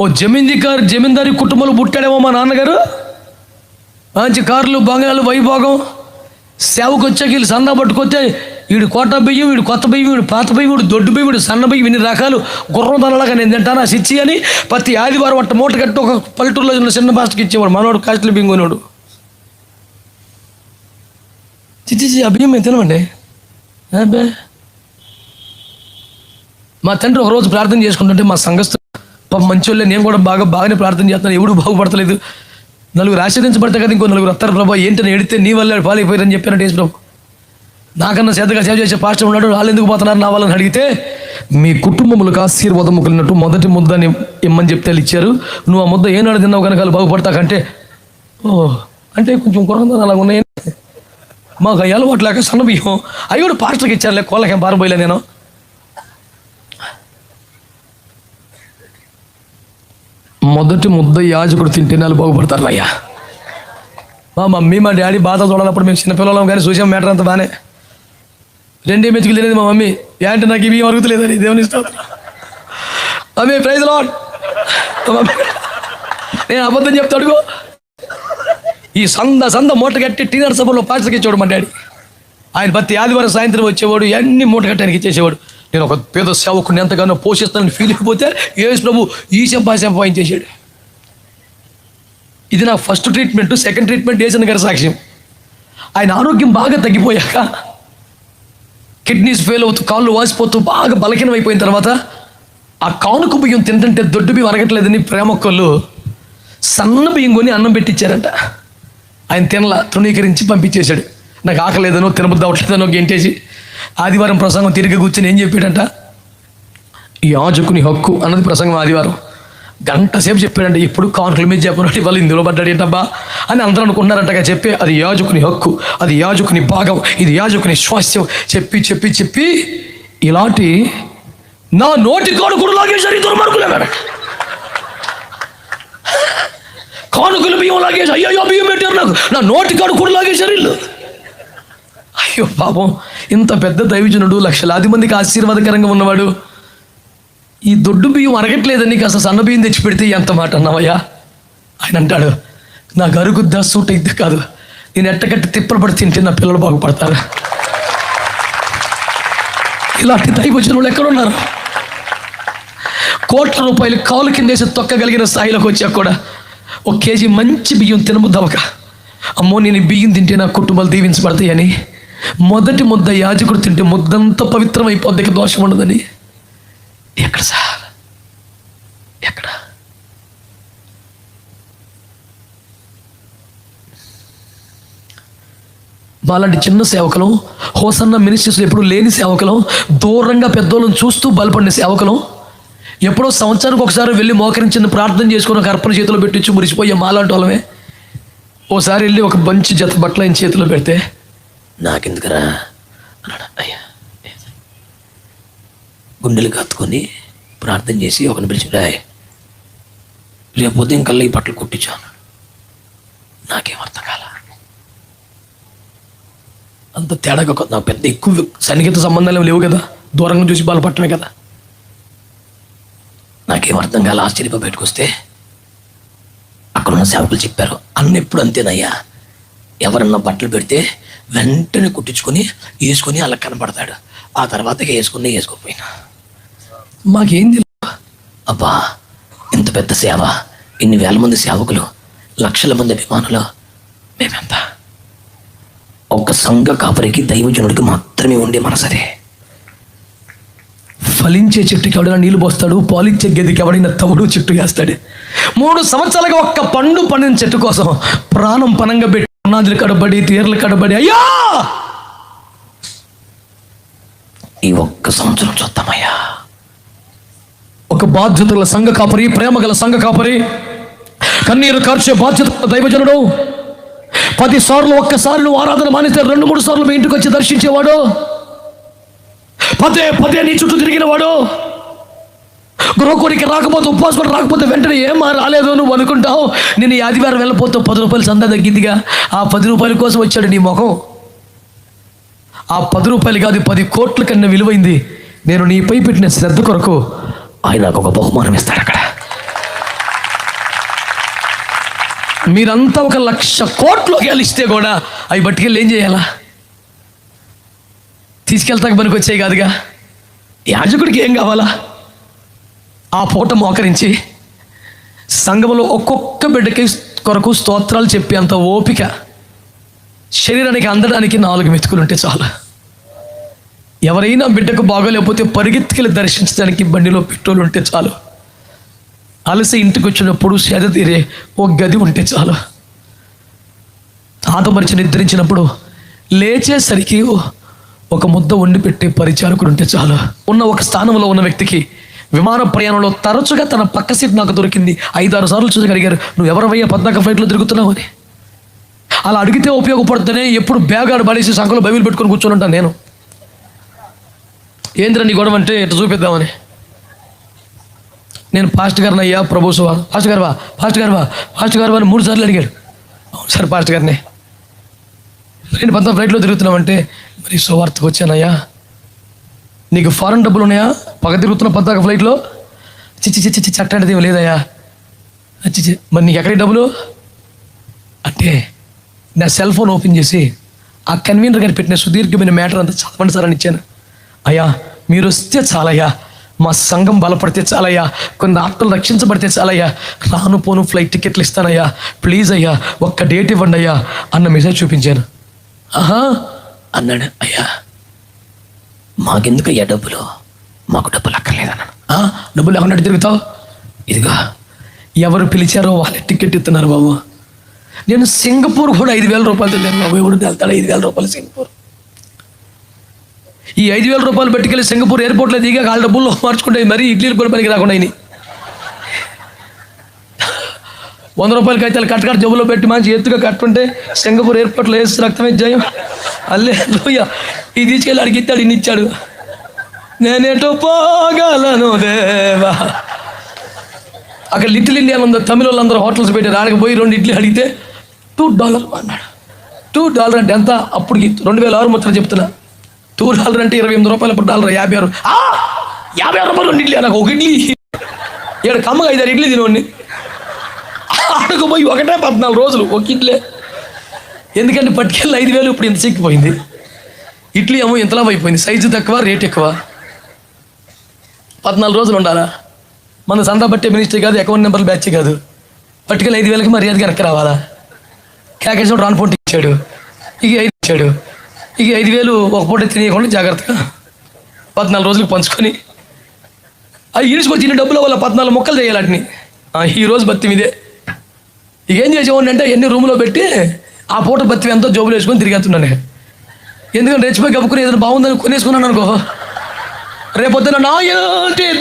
ఓ జమీందారు జమీందారి కుటుంబంలో పుట్టాడేమో మా నాన్నగారు? మంచి కార్లు బంగారాలు వైభోగం. సేవకు వచ్చాక వీళ్ళు సన్న పట్టుకొస్తే వీడు కోట బియ్యం వీడు కొత్త బియ్యం వీడు పాత బియ్యం వీడు దొడ్డు బియ్యం వీడు సన్న బియ్యం ఇన్ని రకాలు గుర్రం దనలాగా నేను తింటాను ఆ సిచ్చి అని ప్రతి ఆదివారం అట్ట మూట కట్టి ఒక పల్లెటూరులో ఉన్న చిన్న మాస్టర్కి ఇచ్చేవాడు మనోడు కాస్ట్లీ బియ్యం కొనేవాడు చిచ్చి ఆ బియ్యం మేము తినమండి. మా తండ్రి ఒకరోజు ప్రార్థన చేసుకుంటుంటే మా సంఘస్థ పాప మంచోళ్ళే నేను కూడా బాగా బాగానే ప్రార్థన చేస్తాను ఎవడు బాగుపడతలేదు. నలుగురు ఆశ్రదించబడితే కదా ఇంకో నలుగురు వస్తారు ప్రభా. ఏంటని ఎడితే నీ వల్ల పాలైపోయారని చెప్పారంటే యేసు ప్రభు. నాకన్నా శ్రద్ధగా సేవ చేసే పాస్టర్ ఉన్నాడు. వాళ్ళు ఎందుకు పోతున్నారు నా వాళ్ళని అడిగితే మీ కుటుంబములకు ఆశీర్వాదం కలిగినట్టు మొదటి ముద్దని ఇమ్మని చెప్తే ఇచ్చారు నువ్వు ఆ ముద్ద ఏనాడు తిన్నావు కనుక వాళ్ళు బాగుపడతాకంటే ఓ అంటే కొంచెం కురంగా అలా ఉన్నాయి మాకు అలవాటు లేక సన్నబియ్యం అవి కూడా పాస్టర్కి ఇచ్చారులే కోళ్ళకేం పారబోయలే నేను. మొదటి ముద్ద యాజకుడు తింటే నెల బాగుపడతారు అయ్యా మా మమ్మీ మా డాడీ బాధ చూడాలప్పుడు మేము చిన్నపిల్లలం కానీ చూసాం మ్యాటర్ అంతా బాగానే. రెండే మెతుకులు తినేది మా మమ్మీ. ఏంటి నాకు ఇవి అరుగుతలేదని దేవుని ఇస్తాను మమ్మీ ప్రైజ్ లాడ్ నేను అబద్ధం చెప్తాడు ఈ సంద సంద మూట కట్టి టీనర్ సభలో పాస్టర్కి ఇచ్చేవాడు మా డాడీ. ఆయన ప్రతి ఆదివారం సాయంత్రం వచ్చేవాడు అన్ని మూట కట్టడానికి ఇచ్చేసేవాడు. నేను ఒక పేద సేవకుని ఎంతగానో పోషిస్తానని ఫీల్ అయిపోతే యేసు ప్రభు ఈ చెంపా చెంప ఆయన చేశాడు ఇది నా ఫస్ట్ ట్రీట్మెంట్ సెకండ్ ట్రీట్మెంట్ ఏజన్ గారి సాక్ష్యం. ఆయన ఆరోగ్యం బాగా తగ్గిపోయాక కిడ్నీస్ ఫెయిల్ అవుతూ కాళ్ళు వాసిపోతూ బాగా బలహీనం అయిపోయిన తర్వాత ఆ కానుక బియ్యం తింటుంటే దొడ్డు బియ్యం అరగట్లేదని ప్రేమక్కళ్ళు సన్న బియ్యం కొని అన్నం పెట్టించారంట ఆయన తినలా తృణీకరించి పంపించేశాడు. నాకు ఆకలేదనో తినబుద్ధి అవట్లేదనో గెంటేసి ఆదివారం ప్రసంగం తిరిగి కూర్చొని ఏం చెప్పాడంట? యాజకుని హక్కు అన్నది ప్రసంగం ఆదివారం. గంట సేపు చెప్పాడంటే ఎప్పుడు కానుకల మీద చెప్పినట్టు వాళ్ళు ఇందులో పడ్డాడు ఏంటబ్బా? అని అందరూ అనుకున్నారంటగా చెప్పి అది యాజకుని హక్కు అది యాజకుని భాగం ఇది యాజకుని స్వాస్థ్యం చెప్పి చెప్పి చెప్పి ఇలాంటి నా నోటి కానుకుడు లాగేశారు ఈ దుర్మార్గులు కానుకలు బియ్యం లాగేసి అయ్యో బియ్యం పెట్టారు నాకు. నా నోటి కానుకుడు లాగేశారు ఇల్లు అయ్యో పాపం ఇంత పెద్ద దైవజనుడు లక్షలాది మందికి ఆశీర్వాదకరంగా ఉన్నవాడు. ఈ దొడ్డు బియ్యం అరగట్లేదని కాస్త సన్న బియ్యం తెచ్చి పెడితే ఎంత మాట అన్నావయ్యా? ఆయన అంటాడు నా గరుగుద్దా సూట్ ఇది కాదు నేను ఎట్టకట్టి తిప్పలు పడి తింటే నా పిల్లలు బాగుపడతారు. ఇలాంటి దైవజనులు ఎక్కడున్నారు? కోట్ల రూపాయలు కాలు కిందేసి తొక్కగలిగిన స్థాయిలోకి వచ్చాక కూడా ఒక కేజీ మంచి బియ్యం తినబుద్దవక అమ్మో నేను బియ్యం తింటే నా కుటుంబాలు దీవించబడతాయని మొదటి ముద్ద యాజకుడు తింటే ముద్దంతా పవిత్రం ఇక దోషం ఉండదని. ఎక్కడ సార్? ఎక్కడ? వాళ్ళంటి చిన్న సేవకులు హోసన్న మినిస్ట్రీస్లో ఎప్పుడు లేని సేవకులు దూరంగా పెద్దోళ్ళని చూస్తూ బలపడిన సేవకులు ఎప్పుడో సంవత్సరానికి ఒకసారి వెళ్ళి మోకరించిన ప్రార్థన చేసుకుని ఒక అర్పణ చేతిలో పెట్టించి మురిసిపోయే మాలాంటి వాళ్ళమే. ఓసారి వెళ్ళి ఒక మంచి జత బట్టలు ఆయన చేతిలో పెడితే నాకెందుకురా? అన్నాడు. అయ్యా గుండెలు కత్తుకొని ప్రార్థన చేసి ఒకని పిలిచిరా రేపు ఉదయం కల్లా ఈ బట్టలు కుట్టించాను నాకేం అర్థం కాల? అంత తేడాగా నా పెద్ద ఎక్కువ సన్నిహిత సంబంధాలు లేవు కదా? దూరంగా చూసి బలపట్టమే కదా? నాకేం అర్థం కాల? ఆశ్చర్యపో బయటకు వస్తే అక్కడ ఉన్న సేవకులు చెప్పారు. అన్న ఎప్పుడు అంతేనయ్యా. ఎవరన్నా బట్టలు పెడితే వెంటనే కుట్టించుకొని వేసుకొని అలా కనపడతాడు. ఆ తర్వాత వేసుకుని వేసుకోపోయినా మాకేం తెలియదు అబ్బా ఇంత పెద్ద సేవ. ఇన్ని వేల మంది సేవకులు లక్షల మంది అభిమానులు. మేమెంత? ఒక సంఘ కాపరికి దైవజనుడికి మాత్రమే ఉండే మనసదే ఫలించే చెట్టుకి ఎవడైనా నీళ్ళు పోస్తాడు పాలించే గదికి ఎవడైనా తవుడు చెట్టు వేస్తాడు. మూడు సంవత్సరాలుగా ఒక్క పండు పండిన చెట్టు కోసం ప్రాణం పనంగా పెట్టి పునాదులు కడబడి తీర్లు కడబడి అయ్యా! ఈ ఒక్క సంవత్సరం చూద్దామయ్యా. ఒక బాధ్యతల సంఘ కాపరి ప్రేమ గల సంఘ కాపరి కన్నీరు కార్చే బాధ్యత దైవజనుడు పది సార్లు ఒక్కసారి నువ్వు ఆరాధన మానేస్తే రెండు మూడు సార్లు మీ ఇంటికి వచ్చి దర్శించేవాడు పదే పదే నీ చుట్టూ తిరిగినవాడు వాడు గృహకోడికి రాకపోతే ఉపవాసం రాకపోతే వెంటనే ఏమా రాలేదు నువ్వు అనుకుంటావు? నేను ఈ ఆదివారం వెళ్ళిపోతావు పది రూపాయలు సందా తగ్గిందిగా. ఆ పది రూపాయల కోసం వచ్చాడు నీ ముఖం. ఆ పది రూపాయలు కాదు పది కోట్ల కన్నా విలువైంది. నేను నీపై పెట్టిన శ్రద్ధ కొరకు ఆయన నాకు ఒక బహుమానం ఇస్తాడు అక్కడ. మీరంతా ఒక లక్ష కోట్లు ఇస్తే కూడా అవి పట్టుకెళ్ళి ఏం చేయాలా? తీసుకెళ్తాక పనికి వచ్చాయి కాదుగా. యాజకుడికి ఏం కావాలా? ఆ పూట మోకరించి సంఘంలో ఒక్కొక్క బిడ్డకి కొరకు స్తోత్రాలు చెప్పి అంత ఓపిక శరీరానికి అందడానికి నాలుగు మెతుకులు ఉంటే చాలు. ఎవరైనా బిడ్డకు బాగోలేకపోతే పరిగెత్తుకెళ్ళి దర్శించడానికి బండిలో పెట్రోల్ ఉంటే చాలు. అలసి ఇంటికి వచ్చినప్పుడు సేద తీరే ఓ గది ఉంటే చాలు. ఆతమరిచి నిద్రించినప్పుడు లేచేసరికి ఒక ముద్ద వండి పెట్టే పరిచారకుడు ఉంటే చాలు. ఉన్న ఒక స్థానంలో ఉన్న వ్యక్తికి విమాన ప్రయాణంలో తరచుగా తన పక్క సీట్ నాకు దొరికింది. ఐదారు సార్లు చూసి అడిగారు నువ్వు ఎవరవయ్యా పద్నాక ఫ్లైట్లో తిరుగుతున్నావు అని. అలా అడిగితే ఉపయోగపడుతుందనే ఎప్పుడు బ్యాగ్ ఆడు పడేసి సంఖలో బైబిల్ పెట్టుకొని కూర్చొని ఉంటాను నేను. ఏంద్ర నీ గొడవ అంటే ఎట్లా చూపిద్దామని. నేను పాస్ట్ గారిని అయ్యా ప్రభు సువా. పాస్ట్ గారువా పాస్ట్ గారువా పాస్ట్ గారు అని మూడు సార్లు అడిగాడు. అవును సార్ పాస్ట్ గారిని. నేను పంతొమ్మిది ఫ్లైట్లో తిరుగుతున్నామంటే మరి సువార్తకు వచ్చానయ్యా. నీకు ఫారెన్ డబ్బులు ఉన్నాయా? పగ తిరుగుతున్న పద్దాక ఫ్లైట్లో చిచ్చి చిచ్చి చిచ్చి అట్లాంటిది ఏమీ లేదయ్యా. చిచ్చి మరి నీకు ఎక్కడికి డబ్బులు? అంటే నా సెల్ ఫోన్ ఓపెన్ చేసి ఆ కన్వీనర్ గారు పెట్టిన సుదీర్ఘమైన మ్యాటర్ అంతా చదవండి సార్ అని ఇచ్చాను. అయ్యా మీరు వస్తే చాలయ్యా. మా సంఘం బలపడితే చాలయ్యా. కొన్ని ఆత్మలు రక్షించబడితే చాలయ్యా. రాను పోను ఫ్లైట్ టికెట్లు ఇస్తానయ్యా. ప్లీజ్ అయ్యా ఒక్క డేట్ ఇవ్వండి అయ్యా అన్న మెసేజ్ చూపించాను. ఆహా అన్నాడు. అయ్యా. మాకెందుకు అయ్యా డబ్బులు? మాకు డబ్బులు అక్కర్లేదన్నాను "ఆ, డబ్బులు లేకుండా తిరుగుతావు? ఇదిగా ఎవరు పిలిచారో వాళ్ళే టికెట్ ఇస్తున్నారు బాబు. నేను సింగపూర్ కూడా ఐదు వేల రూపాయలు తెలియదు బాబు. ఎవడు వెళ్తాడు? ఐదు వేల రూపాయలు సింగపూర్. ఈ ఐదు వేల రూపాయలు పెట్టుకెళ్ళి సింగపూర్ ఎయిర్పోర్ట్లో దిగా వాళ్ళ డబ్బుల్లో మార్చుకుంటే మరీ ఇడ్లీలు కూడా పనికి రాకుండా అయినాయి. వంద రూపాయలకి అయితే కట్ కట్ జబ్బులో పెట్టి మంచి ఎత్తుగా కట్టుకుంటే సింగపూర్ ఎయిర్పోర్ట్లో వేసి రక్తమే జయం. అల్లే లోయ. ఇది తీసుకెళ్ళి అడిగి ఇన్ని ఇచ్చాడు నేనేటో పోగలను దేవా. అక్కడ లిటిల్ ఇండియా ఉందో తమిళ వాళ్ళందరూ హోటల్స్ పెట్టారు ఆడకి పోయి రెండు ఇడ్లీ అడిగితే టూ డాలర్ అన్నాడు. టూ డాలర్ అంటే ఎంత? అప్పటికి రెండు వేల ఆరు మొత్తం చెప్తున్నా. టూ డాలర్ అంటే ఇరవై ఎనిమిది రూపాయలు ఇప్పుడు డాలర్ యాభై ఆరు. యాభై ఆరు రూపాయలు రెండు ఇడ్లీ నాకు ఒక ఇడ్లీ. ఇక్కడ కమ్మగా ఐదారు ఇడ్లీ తినవండి ఆడకు పోయి ఒకటే పద్నాలుగు రోజులు ఒక ఇడ్లీ. ఎందుకంటే పట్టుకెళ్ళి ఐదు వేలు ఇప్పుడు ఇంత చిక్కిపోయింది. ఇడ్లీ ఏమో ఇంతలా అయిపోయింది. సైజు తక్కువ రేట్ ఎక్కువ. పద్నాలుగు రోజులు ఉండాలా? మన సందా బట్టే మినిస్టర్ కాదు అకౌంట్ నెంబర్ బ్యాచ్ కాదు. పట్టుకెళ్ళి ఐదు వేలకి మర్యాదగా వెనక్కి రావాలా? క్యాకేజ్ రాన్ పొంటి ఇచ్చాడు. ఇక ఐదు ఇచ్చాడు. ఇక ఐదు వేలు ఒక పూట తినేయకుండా జాగ్రత్తగా పద్నాలుగు రోజులకు పంచుకొని. అవి ఈడ్చుకొచ్చి డబ్బుల వల్ల పద్నాలుగు మొక్కలు చేయాలి ఈ రోజు బత్తి మీదే. ఇక ఏం చేసేవాడిని అంటే ఎన్ని రూమ్లో పెట్టి ఆ పూట బత్తి ఎంతో జోబులు వేసుకొని తిరిగేస్తున్నాను. నేను. ఎందుకంటే రెచ్చిపోయి కప్పుకుని ఏదైనా బాగుందని కొనేసుకున్నాను అనుకో. రేపొద్దున నా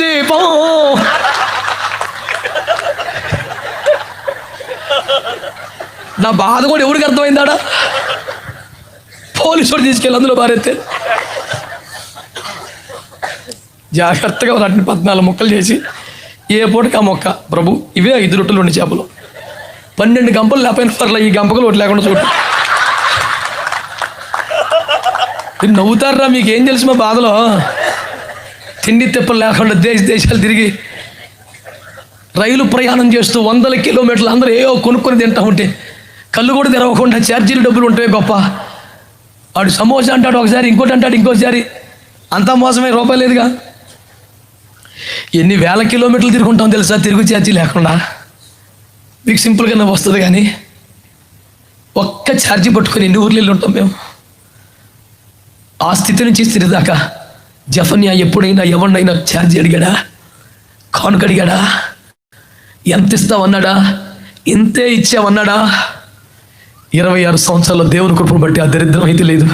దీపం? నా బాధ కూడా ఎవరికి అర్థమైందాడా? పోలీసు వాడు తీసుకెళ్ళి అందులో బారెత్తే జాగ్రత్తగా వాటిని పద్నాలుగు మొక్కలు చేసి ఏ పూటకి ఆ మొక్క? ప్రభు ఇవే ఐదు రొట్టెలు ఉండి చేపలు. పన్నెండు గంపలు లేకపోయిన పర్లే ఈ గంపకలు ఒకటి లేకుండా చూడు. మీరు నవ్వుతారా మీకు ఏం తెలుసు మా బాధలో? తిండి తిప్పలు లేకుండా దేశ దేశాలు తిరిగి రైలు ప్రయాణం చేస్తూ వందల కిలోమీటర్లు అందరూ ఏవో కొనుక్కొని తింటా ఉంటే కళ్ళు కూడా తెరవకుండా ఛార్జీలు డబ్బులు ఉంటాయి గొప్ప. వాడు సమోసా అంటాడు ఒకసారి ఇంకోటి అంటాడు ఇంకోసారి. అంతా మోసమే రూపాయి లేదుగా. ఎన్ని వేల కిలోమీటర్లు తిరుగుంటాం తెలుసా తిరుగు ఛార్జీ లేకుండా? మీకు సింపుల్గా వస్తుంది కానీ ఒక్క ఛార్జీ పట్టుకొని ఎన్ని ఊర్లు వెళ్ళి ఉంటాం మేము? ఆ స్థితి నుంచి స్థితి దాకా జఫన్యా ఎప్పుడైనా ఎవరినైనా ఛార్జ్ అడిగాడా? కానుక అడిగాడా? ఎంత ఇస్తావన్నాడా? ఇంతే ఇచ్చావన్నాడా? ఇరవై ఆరు సంవత్సరాల దేవుని కృపను బట్టి ఆ దరిద్రం అయితే లేదు.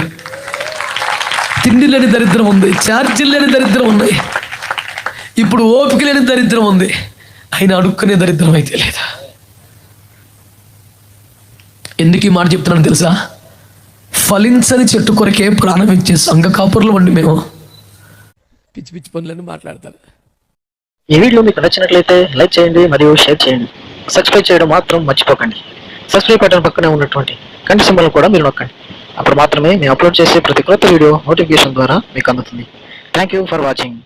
తిండి లేని దరిద్రం ఉంది ఛార్జీలు లేని దరిద్రం ఉంది. ఇప్పుడు ఓపిక లేని దరిద్రం ఉంది ఆయన అడుక్కునే దరిద్రం అయితే లేదా. ఎందుకు ఈ మాట చెప్తున్నాను తెలుసా? ఫలించని చెట్టు కొరకే ప్రాణం ఇచ్చే సంఘ కాపుర్లు వండి మేము. పిచ్చి పిచ్చి పనులను మాట్లాడతారు. ఈ వీడియో మీకు నచ్చినట్లయితే లైక్ చేయండి మరియు షేర్ చేయండి. సబ్స్క్రైబ్ చేయడం మాత్రం మర్చిపోకండి. సబ్స్క్రైబ్ బటన్ పక్కనే ఉన్నటువంటి గంట సింబల్ కూడా మీరు నొక్కండి. అప్పుడు మాత్రమే మేము అప్లోడ్ చేసే ప్రతి కొత్త వీడియో నోటిఫికేషన్ ద్వారా మీకు అందుతుంది. Thank you for watching